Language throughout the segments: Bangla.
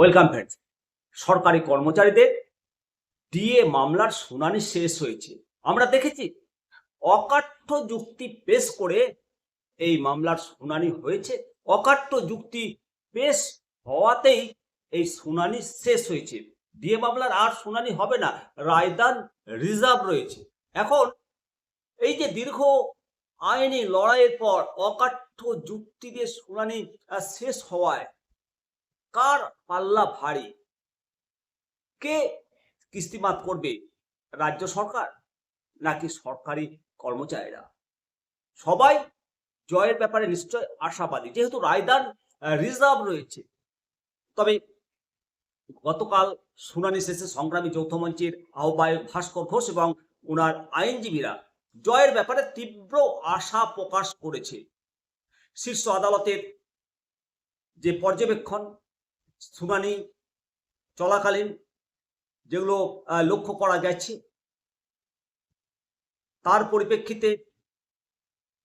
ওয়েলকাম ফ্রেন্ডস, সরকারি কর্মচারীদের ডিএ মামলার শুনানি শেষ হয়েছে। আমরা দেখেছি অকাঠ্য যুক্তি পেশ করে এই মামলার শুনানি হয়েছে। অকাঠ্য যুক্তি পেশ হওয়াতেই এই শুনানি শেষ হয়েছে। ডিএ মামলার আর শুনানি হবে না, রায়দান রিজার্ভ রয়েছে। এখন এই যে দীর্ঘ আইনি লড়াইয়ের পর অকাঠ্য যুক্তি দিয়ে শুনানি শেষ হওয়ায় কার পাল্লা ভারী? কে কিস্তিমাত করবে, রাজ্য সরকার নাকি সরকারি কর্মচারীরা? সবাই জয়ের ব্যাপারে নিশ্চয় আশাবাদী, যেহেতু রায়দান রিজার্ভ রয়েছে। তবে গতকাল শুনানি শেষে সংগ্রামী যৌথ মঞ্চের আহ্বায়ক ভাস্কর ঘোষ এবং ওনার আইনজীবীরা জয়ের ব্যাপারে তীব্র আশা প্রকাশ করেছে। শীর্ষ আদালতের যে পর্যবেক্ষণ শুনানি চলাকালীন যেগুলো লক্ষ্য করা যাচ্ছে তার পরিপ্রেক্ষিতে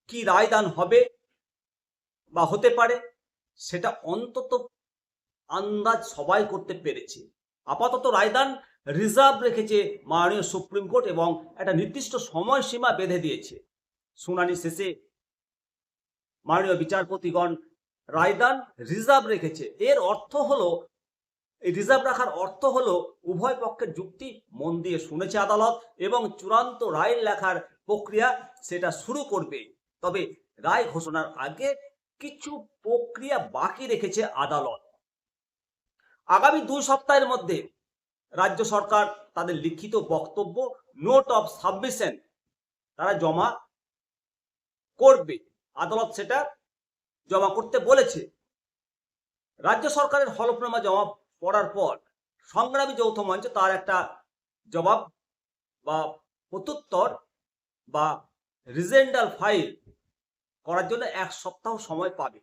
কি রায়দান হবে বা হতে পারে, সেটা অন্তত আন্দাজ সবাই করতে পেরেছে। আপাতত রায়দান রিজার্ভ রেখেছে মাননীয় সুপ্রিম কোর্ট এবং একটা নির্দিষ্ট সময়সীমা বেঁধে দিয়েছে। শুনানি শেষে মাননীয় বিচারপতিগণ রায়দান রিজার্ভ রেখেছে। এর অর্থ হলো, এই রিজার্ভ রাখার অর্থ হলো, উভয় পক্ষের যুক্তি মন দিয়ে শুনেছে আদালত এবং চূড়ান্ত রায় লেখার প্রক্রিয়া সেটা শুরু করবে। তবে রায় ঘোষণার আগে কিছু প্রক্রিয়া বাকি রেখেছে আদালত। আগামী দুই সপ্তাহের মধ্যে রাজ্য সরকার তাদের লিখিত বক্তব্য নোট অফ সাবমিশন তারা জমা করবে। আদালত সেটা জমা করতে বলেছে। রাজ্য সরকারের হলফনামা জমা পড়ার পর সংগ্রামী যৌথ মঞ্চ তার একটা জবাব বা প্রত্যুত্তর বা রিজেন্ডাল ফাইল করার জন্য এক সপ্তাহ সময় পাবে।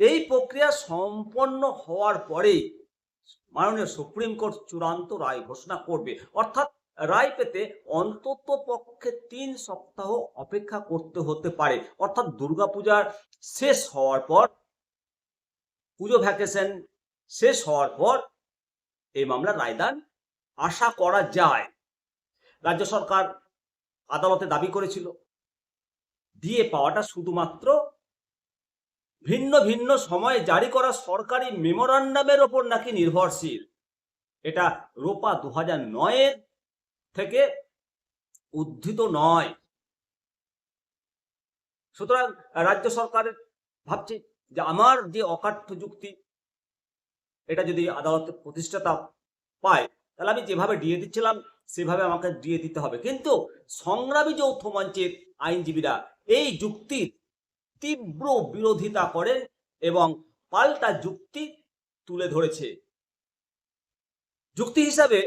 এই প্রক্রিয়া সম্পন্ন হওয়ার পরেই মাননীয় সুপ্রিম কোর্ট চূড়ান্ত রায় ঘোষণা করবে। অর্থাৎ রায় পেতে অন্তত পক্ষে তিন সপ্তাহ অপেক্ষা করতে হতে পারে। অর্থাৎ দুর্গাপূজার শেষ হওয়ার পর, পুজো ভ্যাকেশন শেষ হওয়ার পর এই মামলার রায়দান আশা করা যায়। রাজ্য সরকার আদালতে দাবি করেছিল। দিয়ে পাওয়াটা শুধুমাত্র ভিন্ন ভিন্ন সময়ে জারি করা সরকারি মেমোরান্ডামের ওপর নাকি নির্ভরশীল? এটা রোপা দু হাজার নয়ের থেকে উদ্ধৃত নয়। সুতরাং রাজ্য সরকারের ভাবছে যে আমার যে অকাঠ্য যুক্তি, এটা যদি আদালতে প্রতিষ্ঠাতা পায়, তাহলে আমি যেভাবে ডিএ দিচ্ছিলাম, সেভাবে আমাকে ডিএ দিতে হবে। কিন্তু সংগ্রামী যৌথ মঞ্চের আইনজীবীরা এই যুক্তির তীব্র বিরোধিতা করেন এবং পাল্টা যুক্তি তুলে ধরেছে। যুক্তি হিসাবে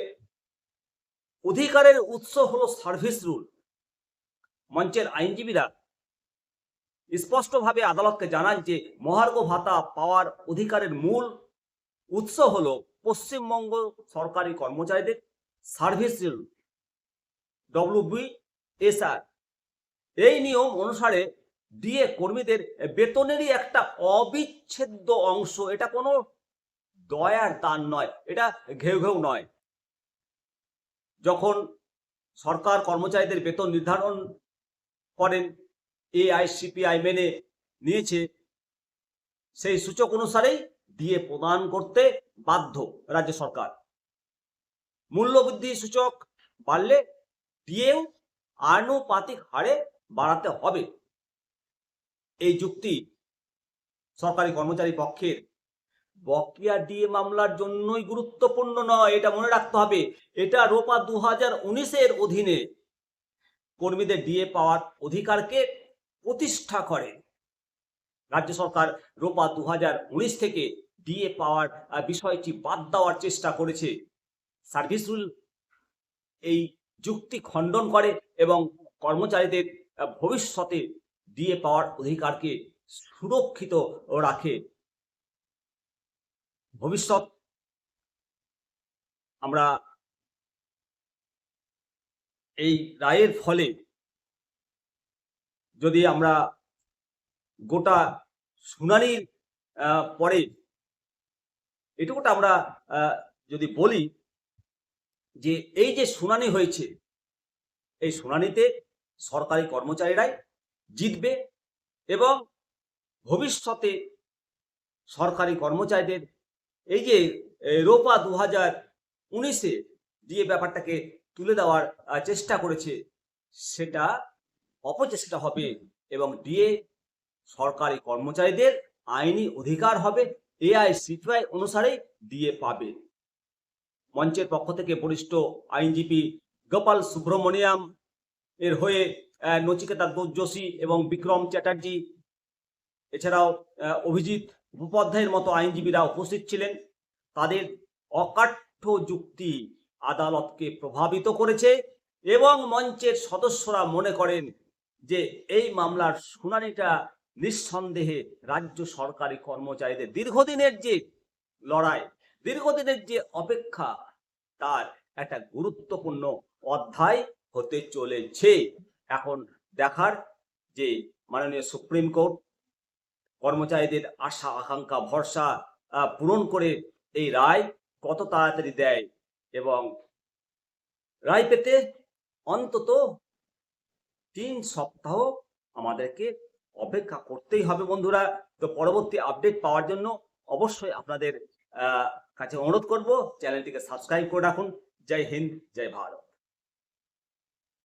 অধিকারের উৎস হলো সার্ভিস রুল মঞ্চের আইনজীবীরা স্পষ্টভাবে আদালতকে জানান যে, মহার্ঘ ভাতা পাওয়ার অধিকারের মূল উৎস হল পশ্চিমবঙ্গ সরকারি কর্মচারীদের সার্ভিস রুল ডব্লিউবি এসআর এই নিয়ম অনুসারে ডিএ কর্মীদের বেতনেরই একটা অবিচ্ছেদ্য অংশ। এটা কোনো দয়ার দান নয়, এটা ঘেউ ঘেউ নয়। যখন সরকার কর্মচারীদের বেতন নির্ধারণ করেন, এআইসিপিআই মেনে নিয়েছে, সেই সূচক অনুসারেই দিয়ে প্রদান করতে বাধ্য রাজ্য সরকার। মূল্যবৃদ্ধি সূচক বাড়লে ডিএও আনুপাতিক হারে বাড়াতে হবে। এই যুক্তি সরকারি কর্মচারী পক্ষের বকেয়া ডিএ মামলার জন্যই গুরুত্বপূর্ণ নয়, এটা মনে রাখতে হবে। এটা রোপা দু হাজার উনিশের অধীনে কর্মীদের ডিএ পাওয়ার অধিকারকে প্রতিষ্ঠা করে। রাজ্য সরকার রোপা দু হাজার উনিশ থেকে ডিএ পাওয়ার বিষয়টি বাদ দেওয়ার চেষ্টা করেছে। সার্ভিস রুল এই যুক্তি খণ্ডন করে এবং কর্মচারীদের ভবিষ্যতে ডিএ পাওয়ার অধিকারকে সুরক্ষিত রাখে। ভবিষ্যৎ, আমরা এই রায়ের ফলে যদি আমরা গোটা শুনানির পরে এটুকুটা আমরা যদি বলি যে এই যে শুনানি হয়েছে, এই শুনানিতে সরকারি কর্মচারীরাই জিতবে এবং ভবিষ্যতে সরকারি কর্মচারীদের এই যে রোপা দু হাজার উনিশে যে ব্যাপারটাকে তুলে দেওয়ার চেষ্টা করেছে, সেটা অপচেষ্টা হবে এবং ডিএ সরকারি কর্মচারীদের আইনি অধিকার হবে, এআই সিপিআই অনুসারে দিয়ে পাবে। মঞ্চের পক্ষ থেকে বরিষ্ঠ আইনজীবী গোপাল সুব্রমণিয়াম এর হয়ে নচিকেতা দোষ এবং বিক্রম চ্যাটার্জি, এছাড়াও অভিজিৎ মুখোপাধ্যায়ের মতো আইনজীবীরা উপস্থিত ছিলেন। তাদের অকাঠ্য যুক্তি আদালতকে প্রভাবিত করেছে এবং মঞ্চের সদস্যরা মনে করেন যে এই মামলার শুনানিটা নিঃসন্দেহে রাজ্য সরকারি কর্মচারীদের দীর্ঘদিনের যে লড়াই, দীর্ঘদিনের যে অপেক্ষা, তার একটা গুরুত্বপূর্ণ অধ্যায় হতে চলেছে। এখন দেখার যে মাননীয় সুপ্রিম কোর্ট কর্মচারীদের আশা, আকাঙ্ক্ষা, ভরসা পূরণ করে এই রায় কত তাড়াতাড়ি দেয় এবং রায় পেতে অন্তত তিন সপ্তাহ আমাদেরকে অপেক্ষা করতেই হবে বন্ধুরা। তো পরবর্তী আপডেট পাওয়ার জন্য অবশ্যই আপনাদের কাছে অনুরোধ করব। চ্যানেলটিকে সাবস্ক্রাইব করে রাখুন। জয় হিন্দ, জয় ভারত।